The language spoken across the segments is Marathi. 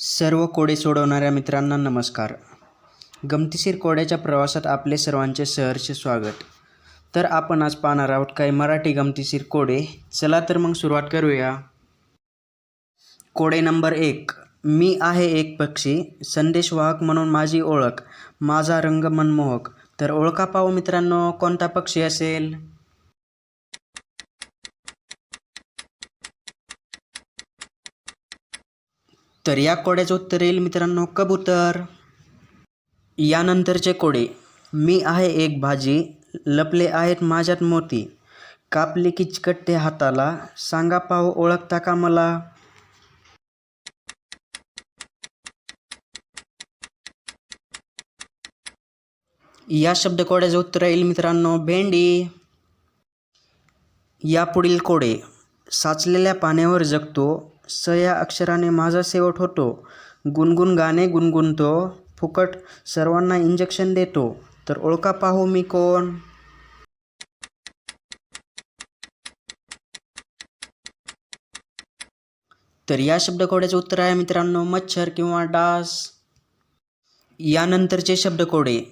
सर्व कोडे सोडवणाऱ्या मित्रांना नमस्कार. गमतीशीर कोड्याच्या प्रवासात आपले सर्वांचे सहर्ष स्वागत. तर आपण आज पाहणार आहोत काही मराठी गमतीशीर कोडे. चला तर मग सुरुवात करूया. कोडे नंबर एक. मी आहे एक पक्षी संदेशवाहक म्हणून माझी ओळख माझा रंग मनमोहक. तर ओळखा पाहू मित्रांनो कोणता पक्षी असेल? तर या कोड्याचं उत्तर येईल मित्रांनो कबूतर. यानंतरचे कोडे. मी आहे एक भाजी लपले आहेत माझ्यात मोती. कापले की चिकटते हाताला. सांगा पाहू ओळखता का मला? या शब्दकोड्याचं उत्तर येईल मित्रांनो भेंडी. यापुढील कोडे. साचलेल्या पाण्यावर जगतो. स या अक्षराने माझा शेवट होतो. गुणगुण गाणे गुणगुणतो. फुकट सर्वांना इंजेक्शन देतो. तर ओळखा पाहू मी कोण? तर या शब्दकोड्याचे उत्तर आहे मित्रांनो मच्छर किंवा डास. यानंतरचे शब्दकोडे.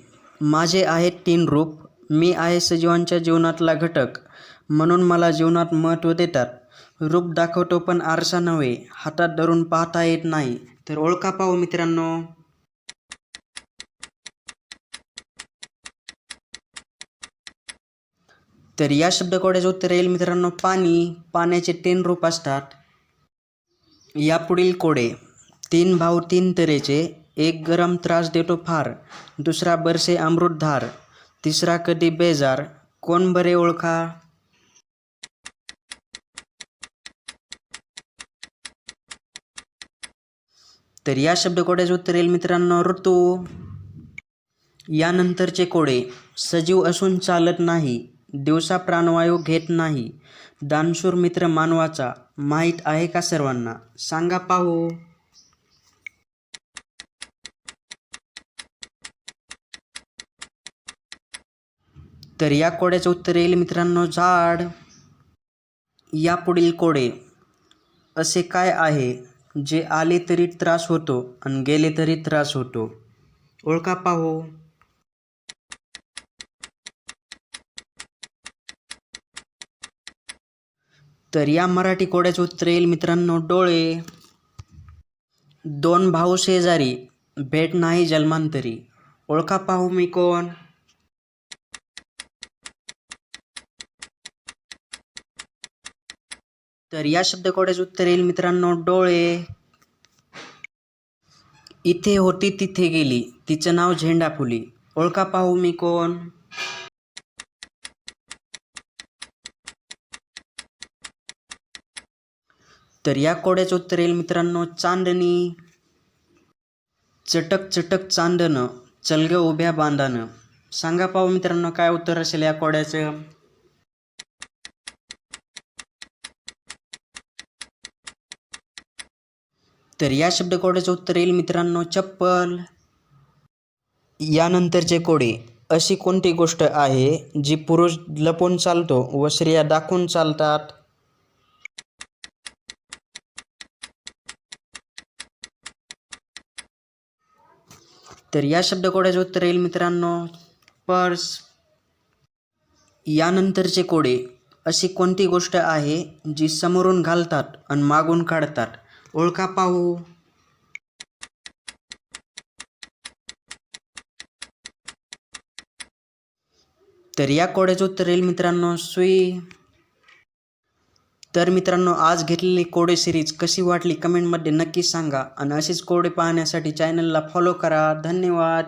माझे आहेत तीन रूप. मी आहे सजीवांच्या जीवनातला घटक. म्हणून मला जीवनात महत्त्व देतात. रूप दाखवतो पण आरसा नव्हे. हातात धरून पाहता येत नाही. तर ओळखा पाहू मित्रांनो. तर या शब्दकोड्याचं उत्तर येईल मित्रांनो. पाणी पाण्याचे तीन रूप असतात. यापुढील कोडे. तीन भाऊ तीन तऱ्हेचे. एक गरम त्रास देतो फार. दुसरा बरसे अमृतधार. तिसरा कधी बेजार. कोण बरे ओळखा? तर या शब्दकोड्याचं उत्तर येईल मित्रांनो ऋतू. यानंतरचे कोडे सजीव असून चालत नाही दिवसा प्राणवायू घेत नाही दानशूर मित्र मानवाचा माहीत आहे का सर्वांना? सांगा पाहू. तर या कोड्याचं उत्तर येईल मित्रांनो झाड. यापुढील कोडे असे काय आहे? जे आले तरी त्रास होतो आणि गेले तरी त्रास होतो. ओळखा पाहू. तर या मराठी कोड्याचं उत्तर येईल मित्रांनो डोळे. दोन भाऊ शेजारी भेट नाही जन्मांतरी. ओळखा पाहू मी कोण? तर या शब्दकोड्याचं उत्तर येईल मित्रांनो डोळे. इथे होती तिथे गेली. तिचं नाव झेंडा फुली ओळखा पाहू मी कोण? तर या कोड्याचं उत्तर येईल मित्रांनो चांदणी. चटक चटक चांदणं. चलग उभ्या बांधानं. सांगा पाहू मित्रांनो काय उत्तर असेल या कोड्याचं? तर या शब्दकोड्याचं उत्तर येईल मित्रांनो चप्पल. यानंतरचे कोडे. अशी कोणती गोष्ट आहे जी पुरुष लपून चालतो व स्त्रिया दाखवून चालतात? तर या शब्दकोड्याचं उत्तर येईल मित्रांनो पर्स. यानंतरचे कोडे. अशी कोणती गोष्ट आहे जी समोरून घालतात आणि मागून काढतात? ओळखा पाहू. तर या कोड्याचं उत्तर येईल मित्रांनो सुई. तर मित्रांनो आज घेतलेली कोडे सिरीज कशी वाटली कमेंटमध्ये नक्की सांगा. आणि अशीच कोडे पाहण्यासाठी चॅनलला फॉलो करा. धन्यवाद.